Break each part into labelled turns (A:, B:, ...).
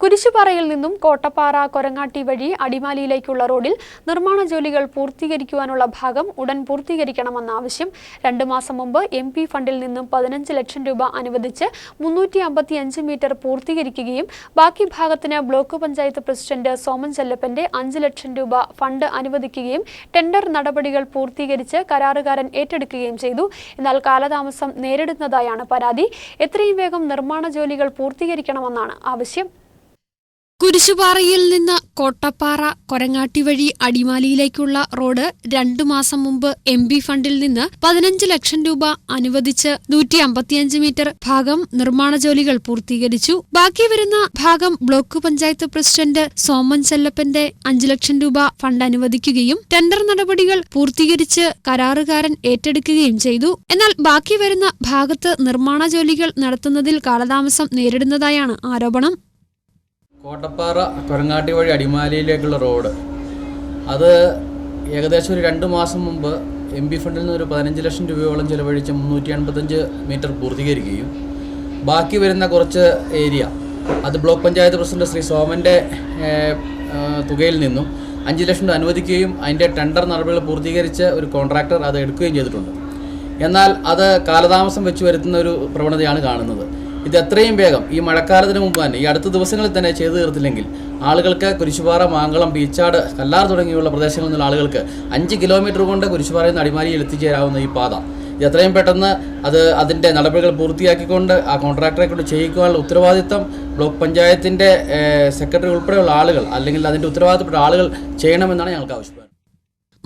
A: കുരിശുപാറയിൽ നിന്നും കോട്ടപ്പാറ കൊരങ്ങാട്ടി വഴി അടിമാലിയിലേക്കുള്ള റോഡിൽ നിർമ്മാണ ജോലികൾ പൂർത്തീകരിക്കുവാനുള്ള ഭാഗം ഉടൻ പൂർത്തീകരിക്കണമെന്ന ആവശ്യം രണ്ടു മാസം മുമ്പ് എം പി ഫണ്ടിൽ നിന്നും പതിനഞ്ച് ലക്ഷം രൂപ അനുവദിച്ച് മുന്നൂറ്റി അമ്പത്തിയഞ്ച് മീറ്റർ പൂർത്തീകരിക്കുകയും ബാക്കി ഭാഗത്തിന് ബ്ലോക്ക് പഞ്ചായത്ത് പ്രസിഡന്റ് സോമൻ ചെല്ലപ്പന്റെ അഞ്ച് ലക്ഷം രൂപ ഫണ്ട് അനുവദിക്കുകയും ടെൻഡർ നടപടികൾ പൂർത്തീകരിച്ച് കരാറുകാരൻ ഏറ്റെടുക്കുകയും ചെയ്തു. എന്നാൽ കാലതാമസം നേരിടുന്നതായാണ് പരാതി. എത്രയും വേഗം നിർമ്മാണ ജോലികൾ പൂർത്തീകരിക്കണമെന്നാണ് ആവശ്യം.
B: കുരിശുപാറയിൽ നിന്ന് കോട്ടപ്പാറ കൊരങ്ങാട്ടി വഴി അടിമാലിയിലേക്കുള്ള റോഡ് രണ്ടു മാസം മുമ്പ് എം പി ഫണ്ടിൽ നിന്ന് പതിനഞ്ച് ലക്ഷം രൂപ അനുവദിച്ച് നൂറ്റി അമ്പത്തിയഞ്ച് മീറ്റർ ഭാഗം നിർമ്മാണ ജോലികൾ പൂർത്തീകരിച്ചു. ബാക്കി വരുന്ന ഭാഗം ബ്ലോക്ക് പഞ്ചായത്ത് പ്രസിഡന്റ് സോമൻ ചെല്ലപ്പന്റെ അഞ്ചു ലക്ഷം രൂപ ഫണ്ട് അനുവദിക്കുകയും ടെൻഡർ നടപടികൾ പൂർത്തീകരിച്ച് കരാറുകാരൻ ഏറ്റെടുക്കുകയും ചെയ്തു. എന്നാൽ ബാക്കി വരുന്ന ഭാഗത്ത് നിർമ്മാണ ജോലികൾ നടത്തുന്നതിൽ കാലതാമസം നേരിടുന്നതായാണ് ആരോപണം.
C: കോട്ടപ്പാറ കൊരങ്ങാട്ടി വഴി അടിമാലിയിലേക്കുള്ള റോഡ്. അത് ഏകദേശം ഒരു രണ്ട് മാസം മുമ്പ് എം പി ഫണ്ടിൽ നിന്ന് ഒരു പതിനഞ്ച് ലക്ഷം രൂപയോളം ചിലവഴിച്ച് മുന്നൂറ്റി എൺപത്തഞ്ച് മീറ്റർ പൂർത്തീകരിക്കുകയും. ബാക്കി വരുന്ന കുറച്ച് ഏരിയ അത് ബ്ലോക്ക് പഞ്ചായത്ത് പ്രസിഡന്റ് ശ്രീ സോമന്റെ തുകയിൽ നിന്നും അഞ്ച് ലക്ഷം രൂപ അനുവദിക്കുകയും അതിന്റെ ടെൻഡർ നടപടികൾ പൂർത്തീകരിച്ച് ഒരു കോൺട്രാക്ടർ അത് എടുക്കുകയും ചെയ്തിട്ടുണ്ട്. എന്നാൽ അത് കാലതാമസം വെച്ച് വരുത്തുന്ന ഒരു പ്രവണതയാണ് കാണുന്നത്. ഇത് എത്രയും വേഗം ഈ മഴക്കാലത്തിന് മുമ്പ് തന്നെ ഈ അടുത്ത ദിവസങ്ങളിൽ തന്നെ ചെയ്തു തീർത്തില്ലെങ്കിൽ ആളുകൾക്ക് കുരിശുപാറ മാങ്കളം ബീച്ചാട് കല്ലാർ തുടങ്ങിയുള്ള പ്രദേശങ്ങളിൽ നിന്നുള്ള ആളുകൾക്ക് അഞ്ച് കിലോമീറ്റർ കൊണ്ട് കുരിശുപാറയിൽ നിന്ന് അടിമാലിയിൽ എത്തിച്ചേരാവുന്ന ഈ പാത. എത്രയും പെട്ടെന്ന് അത് അതിന്റെ നടപടികൾ പൂർത്തിയാക്കിക്കൊണ്ട് ആ കോൺട്രാക്ടറെ കൊണ്ട് ചെയ്യിക്കുവാനുള്ള ഉത്തരവാദിത്തം ബ്ലോക്ക് പഞ്ചായത്തിന്റെ സെക്രട്ടറി ഉൾപ്പെടെയുള്ള ആളുകൾ അല്ലെങ്കിൽ അതിന്റെ ഉത്തരവാദിത്തപ്പെട്ട ആളുകൾ ചെയ്യണമെന്നാണ് ഞങ്ങൾക്ക് ആവശ്യപ്പെടുന്നത്.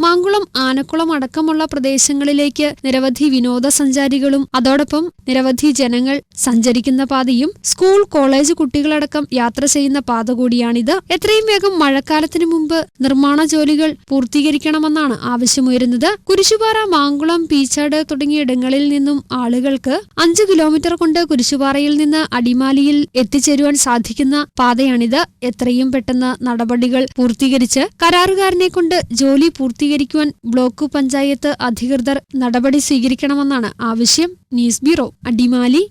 B: മാങ്കുളം ആനക്കുളം അടക്കമുള്ള പ്രദേശങ്ങളിലേക്ക് നിരവധി വിനോദസഞ്ചാരികളും അതോടൊപ്പം നിരവധി ജനങ്ങൾ സഞ്ചരിക്കുന്ന പാതയും സ്കൂൾ കോളേജ് കുട്ടികളടക്കം യാത്ര ചെയ്യുന്ന പാത കൂടിയാണിത്. എത്രയും വേഗം മഴക്കാലത്തിനു മുമ്പ് നിർമ്മാണ ജോലികൾ പൂർത്തീകരിക്കണമെന്നാണ് ആവശ്യമുയരുന്നത്. കുരിശുപാറ മാങ്കുളം പീച്ചാട് തുടങ്ങിയ ഇടങ്ങളിൽ നിന്നും ആളുകൾക്ക് അഞ്ച് കിലോമീറ്റർ കൊണ്ട് കുരിശുപാറയിൽ നിന്ന് അടിമാലിയിൽ എത്തിച്ചേരുവാൻ സാധിക്കുന്ന പാതയാണിത്. എത്രയും പെട്ടെന്ന് നടപടികൾ പൂർത്തീകരിച്ച് കരാറുകാരനെ കൊണ്ട് ജോലി പൂർത്തീകരിക്കുവാൻ ബ്ലോക്ക് പഞ്ചായത്ത് അധികൃതർ നടപടി സ്വീകരിക്കണമെന്നാണ് ആവശ്യം. News bureau Adimali.